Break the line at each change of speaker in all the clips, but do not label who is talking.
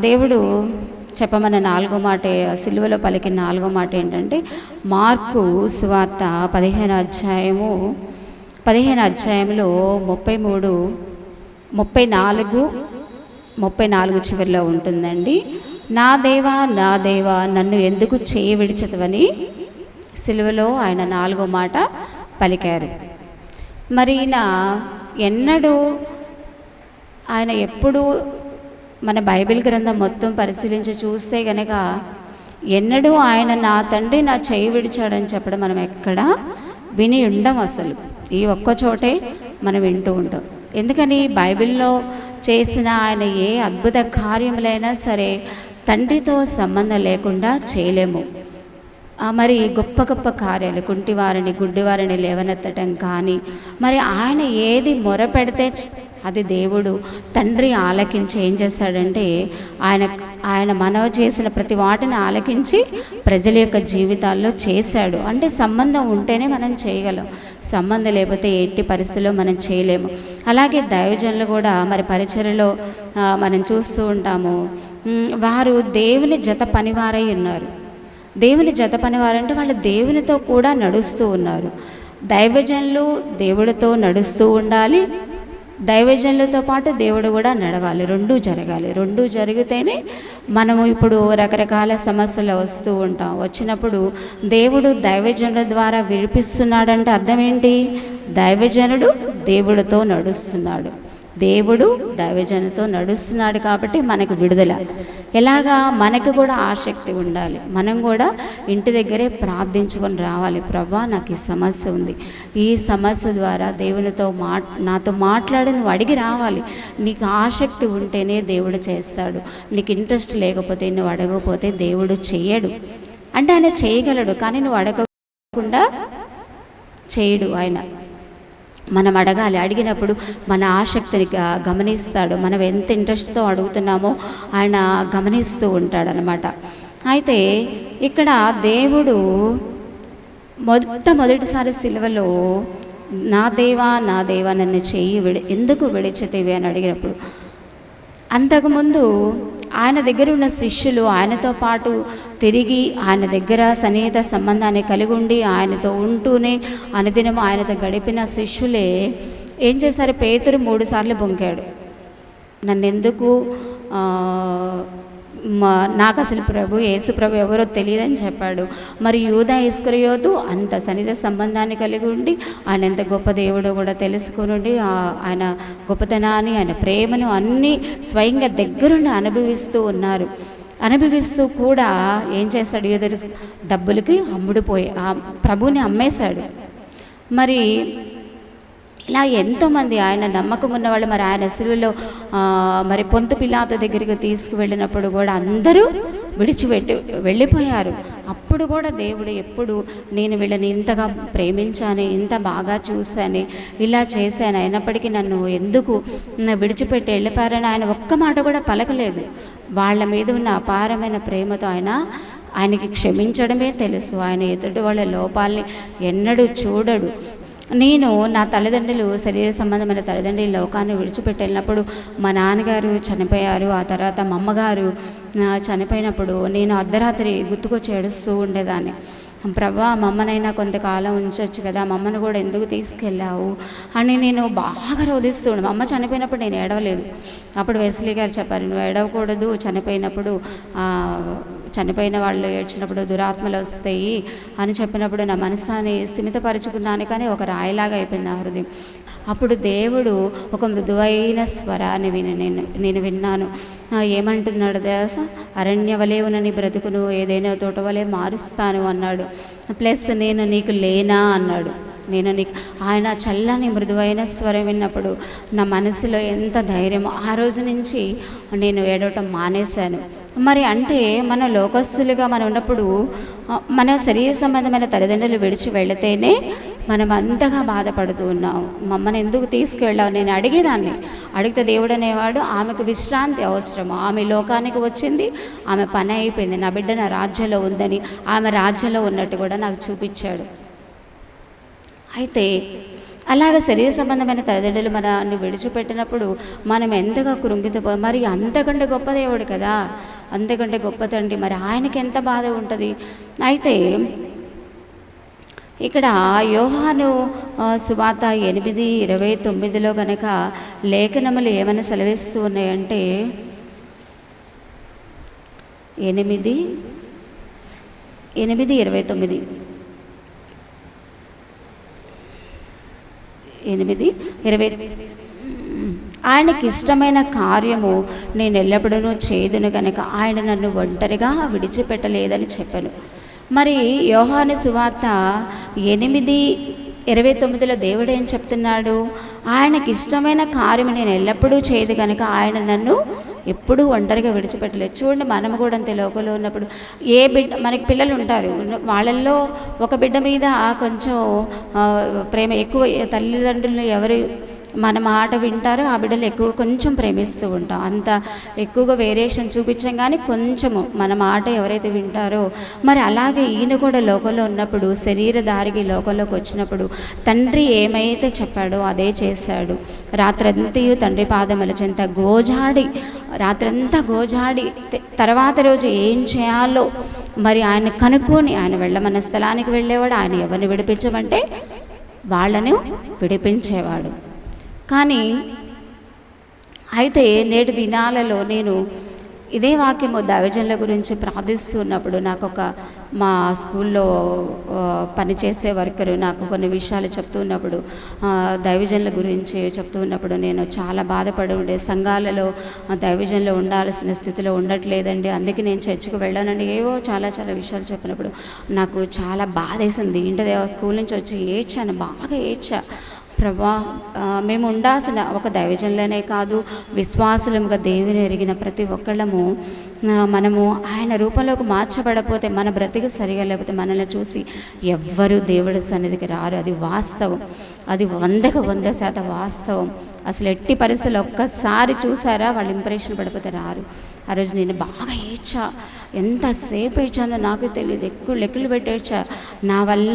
దేవుడు చెప్పమన్న నాలుగో మాట సిలువలో పలికిన నాలుగో మాట ఏంటంటే మార్కు సువార్త పదిహేను అధ్యాయము పదిహేను అధ్యాయంలో ముప్పై మూడు ముప్పై నాలుగు ముప్పై నాలుగు చివరిలో ఉంటుందండి. నా దేవా నా దేవా నన్ను ఎందుకు చేయి విడిచదవని సిలువలో ఆయన నాలుగో మాట పలికారు. మరి ఈయన ఎన్నడూ ఆయన ఎప్పుడూ మన బైబిల్ గ్రంథం మొత్తం పరిశీలించి చూస్తే గనక ఎన్నడూ ఆయన నా తండ్రి నా చేయి విడిచాడని చెప్పడం మనం ఎక్కడ విని ఉండం అసలు. ఈ ఒక్క చోటే మనం వింటూ ఉంటాం. ఎందుకని? బైబిల్లో చేసిన ఆయన ఏ అద్భుత కార్యములైనా సరే తండ్రితో సంబంధం లేకుండా చేయలేము. మరి గొప్ప గొప్ప కార్యాలు కుంటివారిని గుడ్డివారిని లేవనెత్తటం కానీ మరి ఆయన ఏది మొరపెడితే అది దేవుడు తండ్రి ఆలకించి ఏం చేస్తాడంటే ఆయన ఆయన మనవ చేసిన ప్రతి వాటిని ఆలకించి ప్రజల యొక్క జీవితాల్లో చేశాడు. అంటే సంబంధం ఉంటేనే మనం చేయగలం. సంబంధం లేకపోతే ఎట్టి పరిస్థితుల్లో మనం చేయలేము. అలాగే దైవజనులు కూడా మరి పరిచయలో మనం చూస్తూ ఉంటాము. వారు దేవుని జత పనివారై ఉన్నారు. దేవుని జత పనివారంటే వాళ్ళు దేవునితో కూడా నడుస్తూ ఉన్నారు. దైవజనులు దేవుడితో నడుస్తూ ఉండాలి. దైవజనులతో పాటు దేవుడు కూడా నడవాలి. రెండూ జరగాలి. రెండూ జరిగితేనే మనము ఇప్పుడు రకరకాల సమస్యలు వస్తూ ఉంటాం. వచ్చినప్పుడు దేవుడు దైవజనుల ద్వారా విడిపిస్తున్నాడంటే అర్థం ఏంటి దైవజనుడు దేవుడితో నడుస్తున్నాడు. దేవుడు దైవజనుతో నడుస్తున్నాడు కాబట్టి మనకు విడుదల. ఎలాగా మనకు కూడా ఆసక్తి ఉండాలి. మనం కూడా ఇంటి దగ్గరే ప్రార్థించుకొని రావాలి. ప్రభా నాకు ఈ సమస్య ఉంది. ఈ సమస్య ద్వారా దేవునితో మా నాతో మాట్లాడి నువ్వు అడిగి రావాలి. నీకు ఆసక్తి ఉంటేనే దేవుడు చేస్తాడు. నీకు ఇంట్రెస్ట్ లేకపోతే నువ్వు అడగకపోతే దేవుడు చేయడు అంటే ఆయన చేయగలడు కానీ నువ్వు అడగకుండా చేయడు ఆయన. మనం అడగాలి. అడిగినప్పుడు మన ఆసక్తిని గమనిస్తాడు. మనం ఎంత ఇంట్రెస్ట్తో అడుగుతున్నామో ఆయన గమనిస్తూ ఉంటాడనమాట అయితే ఇక్కడ దేవుడు మొట్టమొదటిసారి సిలువలో నా దేవా నా దేవా నన్ను చెయ్యి విడి ఎందుకు విడిచితేవి అని అడిగినప్పుడు అంతకుముందు ఆయన దగ్గర ఉన్న శిష్యులు ఆయనతో పాటు తిరిగి ఆయన దగ్గర సన్నిహిత సంబంధాన్ని కలిగి ఉండి ఆయనతో ఉంటూనే అనుదినం ఆయనతో గడిపిన శిష్యులే ఏం చేశారు? పేతురు మూడుసార్లు బొంకాడు నన్ను ఎందుకు నాకు అసలు ప్రభు యేసు ప్రభు ఎవరో తెలియదని చెప్పాడు. మరి యూదా ఇస్కరియోతు అంత సన్నిధ సంబంధాన్ని కలిగి ఉండి ఆయన ఎంత గొప్ప దేవుడో కూడా తెలుసుకుని ఆయన గొప్పతనాన్ని ఆయన ప్రేమను అన్నీ స్వయంగా దగ్గరుండి అనుభవిస్తూ ఉన్నారు. అనుభవిస్తూ కూడా ఏం చేశాడు యూదరు డబ్బులకి అమ్ముడుపోయి ఆ ప్రభుని అమ్మేశాడు. మరి ఇలా ఎంతోమంది ఆయన నమ్మకం ఉన్నవాళ్ళు మరి ఆయన సిలువలో మరి పొంతు పిల్లాత దగ్గరికి తీసుకువెళ్ళినప్పుడు కూడా అందరూ విడిచిపెట్టి వెళ్ళిపోయారు. అప్పుడు కూడా దేవుడు ఎప్పుడు నేను వీళ్ళని ఇంతగా ప్రేమించాను ఇంత బాగా చూశాను ఇలా చేశాను అయినప్పటికీ నన్ను ఎందుకు విడిచిపెట్టి వెళ్ళిపోయారని ఆయన ఒక్క మాట కూడా పలకలేదు. వాళ్ళ మీద ఉన్న అపారమైన ప్రేమతో ఆయన ఆయనకి క్షమించడమే తెలుసు. ఆయన ఎదుటి వాళ్ళ లోపాలని ఎన్నడూ చూడడు. నేను నా తల్లిదండ్రులు శరీర సంబంధమైన తల్లిదండ్రులు లోకాన్ని విడిచిపెట్టెళ్ళినప్పుడు మా నాన్నగారు చనిపోయారు. ఆ తర్వాత మా అమ్మగారు చనిపోయినప్పుడు నేను అర్ధరాత్రి గుర్తుకొచ్చి ఏడుస్తూ ఉండేదాన్ని. ప్రభా మా అమ్మనైనా కొంతకాలం ఉంచవచ్చు కదా మా అమ్మను కూడా ఎందుకు తీసుకెళ్ళావు? అని నేను బాగా రోధిస్తూ మా అమ్మ చనిపోయినప్పుడు నేను ఏడవలేదు. అప్పుడు వెస్లీ గారు చెప్పారు నువ్వు ఏడవకూడదు. చనిపోయినప్పుడు చనిపోయిన వాళ్ళు ఏడ్చినప్పుడు దురాత్మలు వస్తాయి అని చెప్పినప్పుడు నా మనసాన్ని స్థిమితపరుచుకున్నాను కానీ ఒక రాయిలాగా అయిపోయింది నా హృదయం. అప్పుడు దేవుడు ఒక మృదువైన స్వరాన్ని విని నేను నేను విన్నాను. ఏమంటున్నాడు దేవస? అరణ్యవలే ఉన్న నీ బ్రతుకును ఏదైనా తోటవలే మారుస్తాను అన్నాడు. ప్లస్ నేను నీకు లేనా అన్నాడు. నేను నీకు ఆయన చల్లని మృదువైన స్వరం విన్నప్పుడు నా మనసులో ఎంత ధైర్యం ఆ రోజు నుంచి నేను ఏడవటం మానేశాను. మరి అంటే మన లోకస్తులుగా మనం ఉన్నప్పుడు మన శరీర సంబంధమైన తల్లిదండ్రులు విడిచి వెళితేనే మనం అంతగా బాధపడుతూ ఉన్నాం. మమ్మల్ని ఎందుకు తీసుకెళ్ళావు? నేను అడిగేదాన్ని. అడిగితే దేవుడు అనేవాడు ఆమెకు విశ్రాంతి అవసరం ఆమె లోకానికి వచ్చింది. ఆమె పని అయిపోయింది. నా బిడ్డ నా రాజ్యంలో ఉందని ఆమె రాజ్యంలో ఉన్నట్టు కూడా నాకు చూపించాడు. అయితే అలాగ శరీర సంబంధమైన తల్లిదండ్రులు మనల్ని విడిచిపెట్టినప్పుడు మనం ఎంతగా కృంగితపో మరి అంతకంటే గొప్ప దేవుడు కదా. అంతకంటే గొప్ప తండ్రి. మరి ఆయనకి ఎంత బాధ ఉంటుంది? అయితే ఇక్కడ యోహాను సువాత ఎనిమిది ఇరవై తొమ్మిదిలో గనక లేఖనములు ఏమైనా సెలవిస్తూ ఉన్నాయంటే ఎనిమిది ఎనిమిది ఇరవై తొమ్మిది. ఎనిమిది ఇరవై ఆయనకి ఇష్టమైన కార్యము నేను ఎల్లప్పుడూ చేదును గనక ఆయన నన్ను ఒంటరిగా విడిచిపెట్టలేదని చెప్పాను. మరి యోహాను సువార్త ఎనిమిది ఇరవై తొమ్మిదిలో దేవుడు ఏం చెప్తున్నాడు? ఆయనకి ఇష్టమైన కార్యము నేను ఎల్లప్పుడూ చేయదు కనుక ఆయన నన్ను ఎప్పుడూ ఒంటరిగా విడిచిపెట్టలేదు. చూడండి మనము కూడా అంతే లోకంలో ఉన్నప్పుడు ఏ బిడ్డ మనకి పిల్లలు ఉంటారు వాళ్ళల్లో ఒక బిడ్డ మీద కొంచెం ప్రేమ ఎక్కువ తల్లిదండ్రులు ఎవరు మన మాట వింటారో ఆ బిడ్డలు ఎక్కువ కొంచెం ప్రేమిస్తూ ఉంటాం. అంత ఎక్కువగా వేరియేషన్ చూపించాం కానీ కొంచెము మన మాట ఎవరైతే వింటారో మరి అలాగే ఈయన కూడా లోకంలో ఉన్నప్పుడు శరీరధారికి లోకంలోకి వచ్చినప్పుడు తండ్రి ఏమైతే చెప్పాడో అదే చేశాడు. రాత్రంతయు తండ్రి పాదముల చెంత గోజాడి రాత్రంతా గోజాడి తర్వాత రోజు ఏం చేయాలో మరి ఆయన కనుక్కొని ఆయన వెళ్ళమన్న స్థలానికి వెళ్ళేవాడు ఆయన ఎవరిని విడిపించమంటే వాళ్ళను విడిపించేవాడు. కానీ అయితే నేటి దినాలలో నేను ఇదే వాక్యము దైవజనుల గురించి ప్రార్థిస్తున్నప్పుడు నాకు ఒక మా స్కూల్లో పనిచేసే వర్కరు నాకు కొన్ని విషయాలు చెప్తూ ఉన్నప్పుడు దైవజనుల గురించి చెప్తూ ఉన్నప్పుడు నేను చాలా బాధపడి ఉండే. సంఘాలలో దైవజనులు ఉండాల్సిన స్థితిలో ఉండట్లేదండి. అందుకే నేను చర్చికి వెళ్ళానండి. ఏవో చాలా చాలా విషయాలు చెప్పినప్పుడు నాకు చాలా బాధేసింది. ఇంటి స్కూల్ నుంచి వచ్చి ఏడ్చాను బాగా ఏడ్చా. ప్రభా మేము ఉండాల్సిన ఒక దైవజనులనే కాదు విశ్వాసులముగా దేవుని ఎరిగిన ప్రతి ఒక్కళ్ళము. మనము ఆయన రూపంలోకి మార్చబడపోతే మన బ్రతికి సరిగా లేకపోతే మనల్ని చూసి ఎవ్వరూ దేవుడి సన్నిధికి రారు. అది వాస్తవం. అది వందకు వంద శాతం వాస్తవం. అసలు ఎట్టి పరిస్థితులు ఒక్కసారి చూసారా వాళ్ళు ఇంప్రెషన్ పడిపోతే రారు. ఆ రోజు నేను బాగా ఏడ్చా. ఎంతసేపు ఏడ్చానో నాకు తెలియదు. ఎక్కువ లెక్కలు పెట్టేడ్చా. నా వల్ల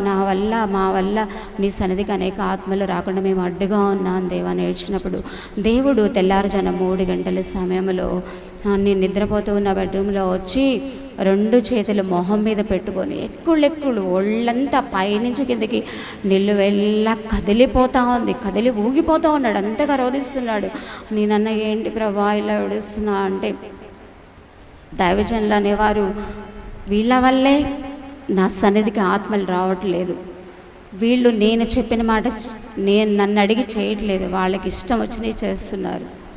నా వల్ల మా వల్ల నీ సన్నిధికి అనేక ఆత్మలు రాకుండా మేము అడ్డుగా ఉన్నాం దేవా ఏడ్చినప్పుడు దేవుడు తెల్లారుజాన మూడు గంటల సమయంలో నేను నిద్రపోతూ ఉన్న బెడ్రూమ్లో వచ్చి రెండు చేతులు మొహం మీద పెట్టుకొని ఎక్కుళ్ళు ఎక్కుళ్ళు ఒళ్ళంతా పైనుంచి కిందకి నిల్లు వెళ్ళా కదిలిపోతా ఉంది. కదిలి ఊగిపోతూ ఉన్నాడు. అంతగా రోధిస్తున్నాడు. నేనన్న ఏంటి ప్రభా ఇలా ఏడుస్తున్నా? అంటే దైవజనులు అనేవారు వీళ్ళ వల్లే నా సన్నిధికి ఆత్మలు రావట్లేదు. వీళ్ళు నేను చెప్పిన మాట నేను నన్ను అడిగి చేయట్లేదు. వాళ్ళకి ఇష్టం వచ్చినవి చేస్తున్నారు.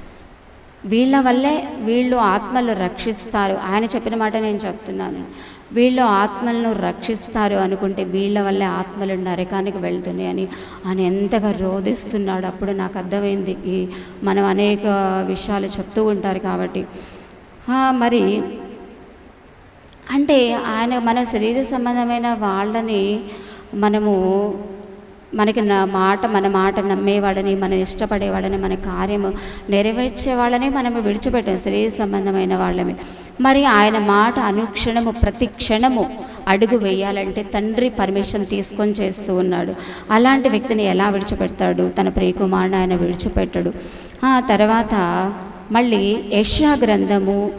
వీళ్ళ వల్లే వీళ్ళు ఆత్మలు రక్షిస్తారు. ఆయన చెప్పిన మాట నేను చెప్తున్నాను. వీళ్ళు ఆత్మలను రక్షిస్తారు అనుకుంటే వీళ్ళ వల్లే ఆత్మలు నరకానికి వెళ్తున్నాయి అని ఆయన ఎంతగా రోధిస్తున్నాడు. అప్పుడు నాకు అర్థమైంది. ఈ మనం అనేక విషయాలు చెప్తూ ఉంటారు కాబట్టి. మరి అంటే ఆయన మన శరీర సంబంధమైన వాళ్ళని మనము మనకి నా మాట మన మాట నమ్మేవాడని మన ఇష్టపడేవాడని మన కార్యము నెరవేర్చే వాళ్ళని మనము విడిచిపెట్టాం శరీర సంబంధమైన వాళ్ళమే. మరి ఆయన మాట అనుక్షణము ప్రతి క్షణము అడుగు వేయాలంటే తండ్రి పర్మిషన్ తీసుకొని చేస్తూ ఉన్నాడు. అలాంటి వ్యక్తిని ఎలా విడిచిపెడతాడు? తన ప్రియకుమారుని ఆయన విడిచిపెట్టడు. ఆ తర్వాత మళ్ళీ యష్యా గ్రంథము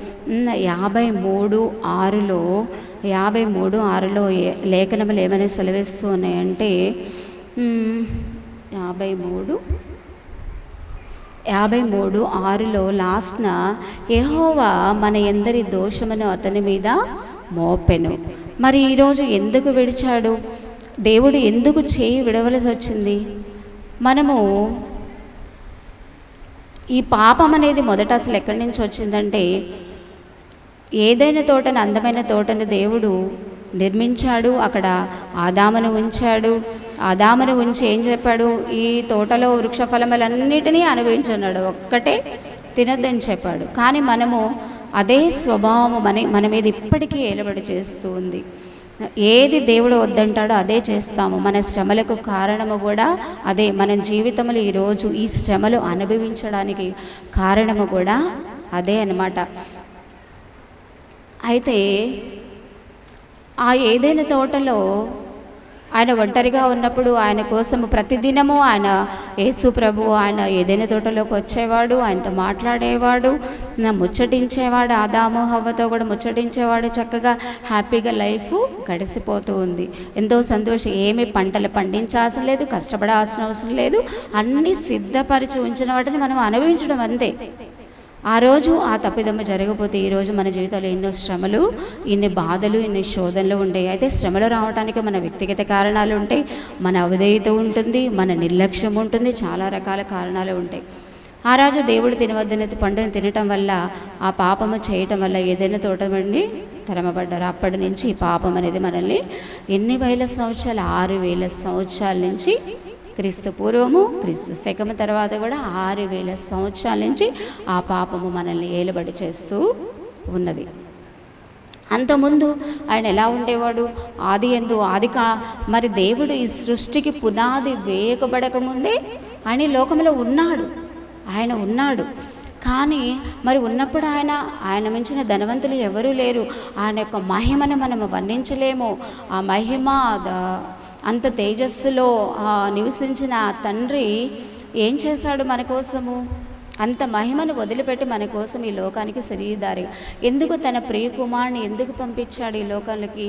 యాభై మూడు ఆరులో యాభై మూడు ఆరులో లేఖనములు ఏమైనా సెలవిస్తూ ఉన్నాయంటే యాభై మూడు. యాభై మూడు ఆరులో లాస్ట్న ఎహోవా మన ఎందరి దోషమును అతని మీద మోపెను. మరి ఈరోజు ఎందుకు విడిచాడు? దేవుడు ఎందుకు చేయి విడవలసి వచ్చింది? మనము ఈ పాపం అనేది మొదట అసలు ఎక్కడి నుంచి వచ్చిందంటే ఏదైనా తోటను అందమైన తోటను దేవుడు నిర్మించాడు అక్కడ ఆదామను ఉంచాడు ఆదామును ఉంచి ఏం చెప్పాడు? ఈ తోటలో వృక్ష ఫలములన్నిటినీ అనుభవించున్నాడు. ఒక్కటే తినొద్దని చెప్పాడు. కానీ మనము అదే స్వభావము మన మన మీద ఇప్పటికీ ఏలబడి చేస్తూ ఉంది. ఏది దేవుడు వద్దంటాడో అదే చేస్తాము. మన శ్రమలకు కారణము కూడా అదే. మన జీవితంలో ఈరోజు ఈ శ్రమలు అనుభవించడానికి కారణము కూడా అదే అన్నమాట. అయితే ఆ ఏదైనా తోటలో ఆయన ఒంటరిగా ఉన్నప్పుడు ఆయన కోసము ప్రతిదినము ఆయన యేసు ప్రభు ఆయన ఏదైనా తోటలోకి వచ్చేవాడు ఆయనతో మాట్లాడేవాడు నా ముచ్చటించేవాడు ఆదాము హవ్వతో కూడా ముచ్చటించేవాడు చక్కగా హ్యాపీగా లైఫ్ గడిసిపోతూ ఉంది. ఎంతో సంతోషం. ఏమి పంటలు పండించాల్సిన లేదు కష్టపడాల్సిన అవసరం లేదు. అన్నీ సిద్ధపరిచి ఉంచిన వాటిని మనం అనుభవించడం అంతే. ఆ రోజు ఆ తప్పిదమ్మ జరగకపోతే ఈరోజు మన జీవితంలో ఎన్నో శ్రమలు ఇన్ని బాధలు ఇన్ని శోధనలు ఉంటాయి. అయితే శ్రమలు రావడానికి మన వ్యక్తిగత కారణాలు ఉంటాయి మన అవధేయత ఉంటుంది మన నిర్లక్ష్యం ఉంటుంది చాలా రకాల కారణాలు ఉంటాయి. ఆ రోజు దేవుడు తినవద్దని పండుని తినటం వల్ల ఆ పాపము చేయటం వల్ల ఏదైనా తోట తరమబడ్డారు. అప్పటి నుంచి ఈ పాపం అనేది మనల్ని ఎన్ని వేల సంవత్సరాలు ఆరు వేల సంవత్సరాల నుంచి క్రీస్తు పూర్వము క్రీస్తు శకము తర్వాత కూడా ఆరు వేల సంవత్సరాల నుంచి ఆ పాపము మనల్ని ఏలుబడి చేస్తూ ఉన్నది. అంతకుముందు ఆయన ఎలా ఉండేవాడు? ఆది ఎందు ఆది కా మరి దేవుడు ఈ సృష్టికి పునాది వేయకబడకముందే ఆయన ఈ లోకంలో ఉన్నాడు. ఆయన ఉన్నాడు. కానీ మరి ఉన్నప్పుడు ఆయన ఆయన మించిన ధనవంతులు ఎవరూ లేరు. ఆయన యొక్క మహిమను మనం వర్ణించలేము. ఆ మహిమ అంత తేజస్సులో నివసించిన తండ్రి ఏం చేశాడు మన కోసము? అంత మహిమను వదిలిపెట్టి మన కోసం ఈ లోకానికి శరీరదారి ఎందుకు తన ప్రియ కుమారుని ఎందుకు పంపించాడు ఈ లోకాలకి?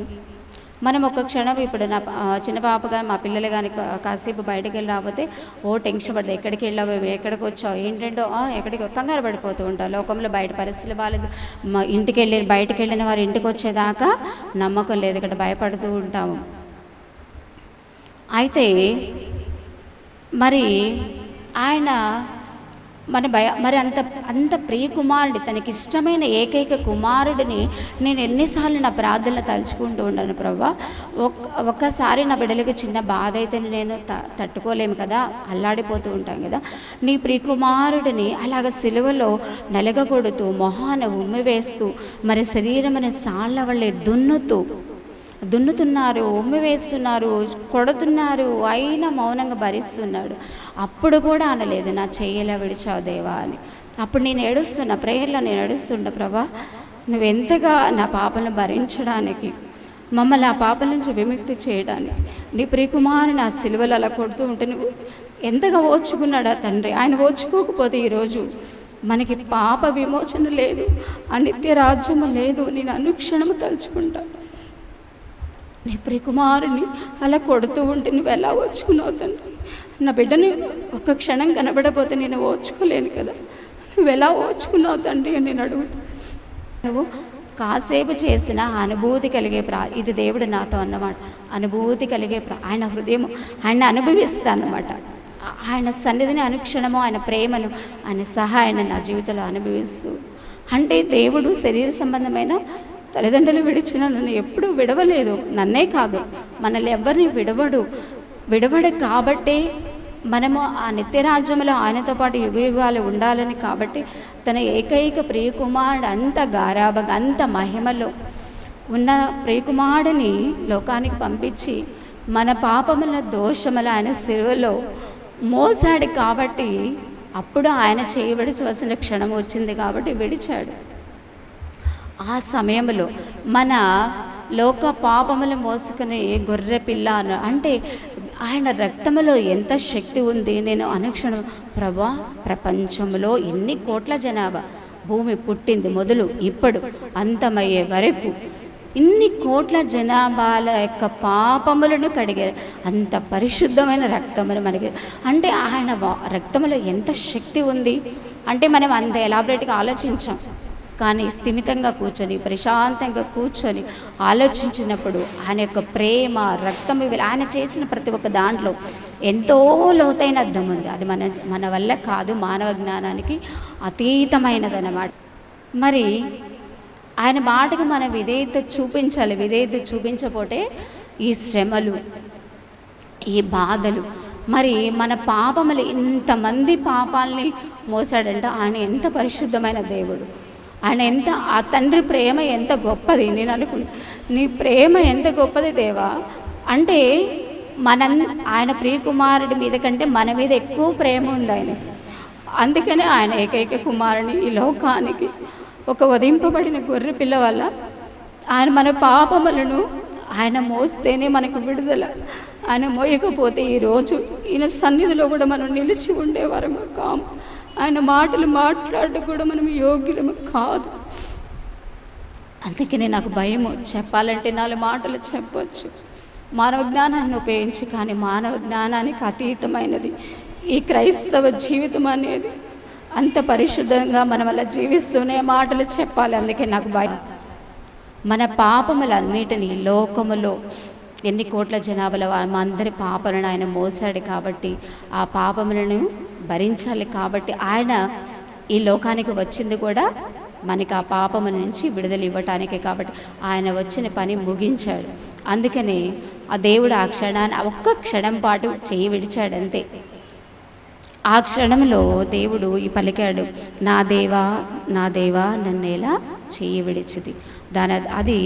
మనం ఒక క్షణం ఇప్పుడు నా చిన్న పాప కానీ మా పిల్లలు కానీ కాసేపు బయటకు వెళ్ళి రాకపోతే ఓ టెన్షన్ పడదు. ఎక్కడికి వెళ్ళావు? ఎక్కడికి వచ్చావు? ఏంటంటో "ఆ, ఎక్కడికి? కంగారు పడిపోతూ ఉంటాం. లోకంలో బయట పరిస్థితులు బాగాలేదు మా ఇంటికి వెళ్ళి బయటకు వెళ్ళిన వారు ఇంటికి వచ్చేదాకా నమ్మకం లేదు. ఇక్కడ భయపడుతూ ఉంటాము. అయితే మరి ఆయన మన భయ మరి అంత అంత ప్రియ కుమారుడి తనకి ఇష్టమైన ఏకైక కుమారుడిని నేను ఎన్నిసార్లు నా ప్రార్థనలు తలుచుకుంటూ ఉన్నాను ప్రభా. ఒక్క ఒక్కసారి నా బిడ్డలకి చిన్న బాధ అయితే నేను త తట్టుకోలేము కదా అల్లాడిపోతూ ఉంటాం కదా. నీ ప్రియ కుమారుడిని అలాగ సిలువలో నలగగొడుతూ మొహాన ఉమ్మివేస్తూ మరి శరీరమైన సాళ్ళ వల్లే దున్నుతూ దున్నుతున్నారు ఉమ్మి వేస్తున్నారు కొడుతున్నారు అయినా మౌనంగా భరిస్తున్నాడు. అప్పుడు కూడా అనలేదు నా చెయ్యిలా విడిచావు దేవా అని. అప్పుడు నేను ఏడుస్తున్నా ప్రేయర్లో నేను ఏడుస్తుండ ప్రభా నువ్వెంతగా నా పాపను భరించడానికి మమ్మల్ని ఆ పాపల నుంచి విముక్తి చేయడానికి నీ ప్రియకుమారుని నా సిలువలు అలా కొడుతూ ఉంటే నువ్వు ఎంతగా ఓచుకున్నాడా తండ్రి? ఆయన ఓర్చుకోకపోతే ఈరోజు మనకి పాప విమోచన లేదు అనిత్య రాజ్యము లేదు నేను అనుక్షణము తలుచుకుంటాను నీ ప్రియకుమారుని అలా కొడుతూ ఉంటే నువ్వు ఎలా ఓచుకున్నావు తండ్రి నా బిడ్డని ఒక్క క్షణం కనబడపోతే నేను ఓచుకోలేను కదా. నువ్వు ఎలా ఓచుకున్నావు తండ్రి అని నేను అడుగుతాను నువ్వు కాసేపు చేసిన అనుభూతి కలిగే ప్రా ఇది దేవుడు నాతో అన్నమాట. అనుభూతి కలిగే ప్రా ఆయన హృదయం ఆయన అనుభవిస్తానమాట ఆయన సన్నిధిని అనుక్షణము ఆయన ప్రేమను ఆయన సహాయాన్ని నా జీవితంలో అనుభవిస్తూ. అంటే దేవుడు శరీర సంబంధమైన తల్లిదండ్రులు విడిచిన నన్ను ఎప్పుడూ విడవలేదు. నన్నే కాదు మనల్ని ఎవరిని విడవడు విడవడు కాబట్టే మనము ఆ నిత్యరాజ్యంలో ఆయనతో పాటు యుగ యుగాలు ఉండాలని కాబట్టి తన ఏకైక ప్రియకుమారుడు అంత గారాబగా అంత మహిమలో ఉన్న ప్రియకుమారుడిని లోకానికి పంపించి మన పాపముల దోషముల ఆయన సిలువలో మోసాడు కాబట్టి అప్పుడు ఆయన చేయబడిచవలసిన క్షణం వచ్చింది కాబట్టి విడిచాడు. ఆ సమయంలో మన లోక పాపములు మోసుకునే గొర్రె పిల్ల అన- అంటే ఆయన రక్తములో ఎంత శక్తి ఉంది నేను అనుక్షణం ప్రభా ప్రపంచంలో ఎన్ని కోట్ల జనాభా. భూమి పుట్టింది మొదలు ఇప్పుడు అంతమయ్యే వరకు ఇన్ని కోట్ల జనాభాల యొక్క పాపములను కడిగారు. అంత పరిశుద్ధమైన రక్తములు మనకి. అంటే ఆయన రక్తములో ఎంత శక్తి ఉంది? అంటే మనం అంత ఎలాబరేట్గా ఆలోచించాం. కానీ స్థిమితంగా కూర్చొని ప్రశాంతంగా కూర్చొని ఆలోచించినప్పుడు ఆయన యొక్క ప్రేమ రక్తం ఇవి ఆయన చేసిన ప్రతి ఒక్క దాంట్లో ఎంతో లోతైన అర్థం ఉంది. అది మన మన వల్ల కాదు మానవ జ్ఞానానికి అతీతమైనదన్నమాట. మరి ఆయన మాటకు మనం విధేయత చూపించాలి. విధేయత చూపించకపోతే ఈ శ్రమలు ఈ బాధలు మరి మన పాపములు ఇంతమంది పాపాలని మోసాడంటే ఆయన ఎంత పరిశుద్ధమైన దేవుడు. ఆయన ఎంత ఆ తండ్రి ప్రేమ ఎంత గొప్పది. నేను అనుకుంటా నీ ప్రేమ ఎంత గొప్పది దేవా? అంటే మన ఆయన ప్రియకుమారుడి మీద కంటే మన మీద ఎక్కువ ప్రేమ ఉంది ఆయన అందుకనే ఆయన ఏకైక కుమారుని ఈ లోకానికి. ఒక వధింపబడిన గొర్రె పిల్ల వల్ల ఆయన మన పాపములను ఆయన మోస్తేనే మనకు విడుదల. ఆయన మోయకపోతే ఈరోజు ఈయన సన్నిధిలో కూడా మనం నిలిచి ఉండేవారము కాము. ఆయన మాటలు మాట్లాడడం కూడా మనం యోగ్యులము కాదు. అందుకనే నాకు భయము. చెప్పాలంటే నాలుగు మాటలు చెప్పొచ్చు. మానవ జ్ఞానాన్ని ఉపయోగించి కానీ మానవ జ్ఞానానికి అతీతమైనది. ఈ క్రైస్తవ జీవితం అనేది అంత పరిశుద్ధంగా మనం అలా జీవిస్తూనే మాటలు చెప్పాలి. అందుకే నాకు భయం. మన పాపములన్నిటినీ లోకములో ఎన్ని కోట్ల జనాభాలో అందరి పాపలను ఆయన మోసాడు కాబట్టి ఆ పాపములను భరించాలి కాబట్టి ఆయన ఈ లోకానికి వచ్చింది కూడా మనకి ఆ పాపము నుంచి విడుదల ఇవ్వటానికి కాబట్టి ఆయన వచ్చిన పని ముగించాడు. అందుకనే ఆ దేవుడు ఆ క్షణాన్ని ఒక్క క్షణం పాటు చేయి విడిచాడు అంతే. ఆ క్షణంలో దేవుడు ఈ పలికాడు నా దేవా నా దేవా నన్ను ఎలా చేయి విడిచిది దాని అది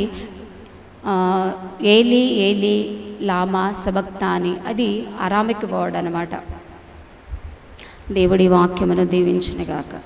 ఏలి ఏలి లామా సబక్తాని అది అరామిక్ వర్డ్ అనమాట దేవుడి వాక్యమును దీవించునుగాక.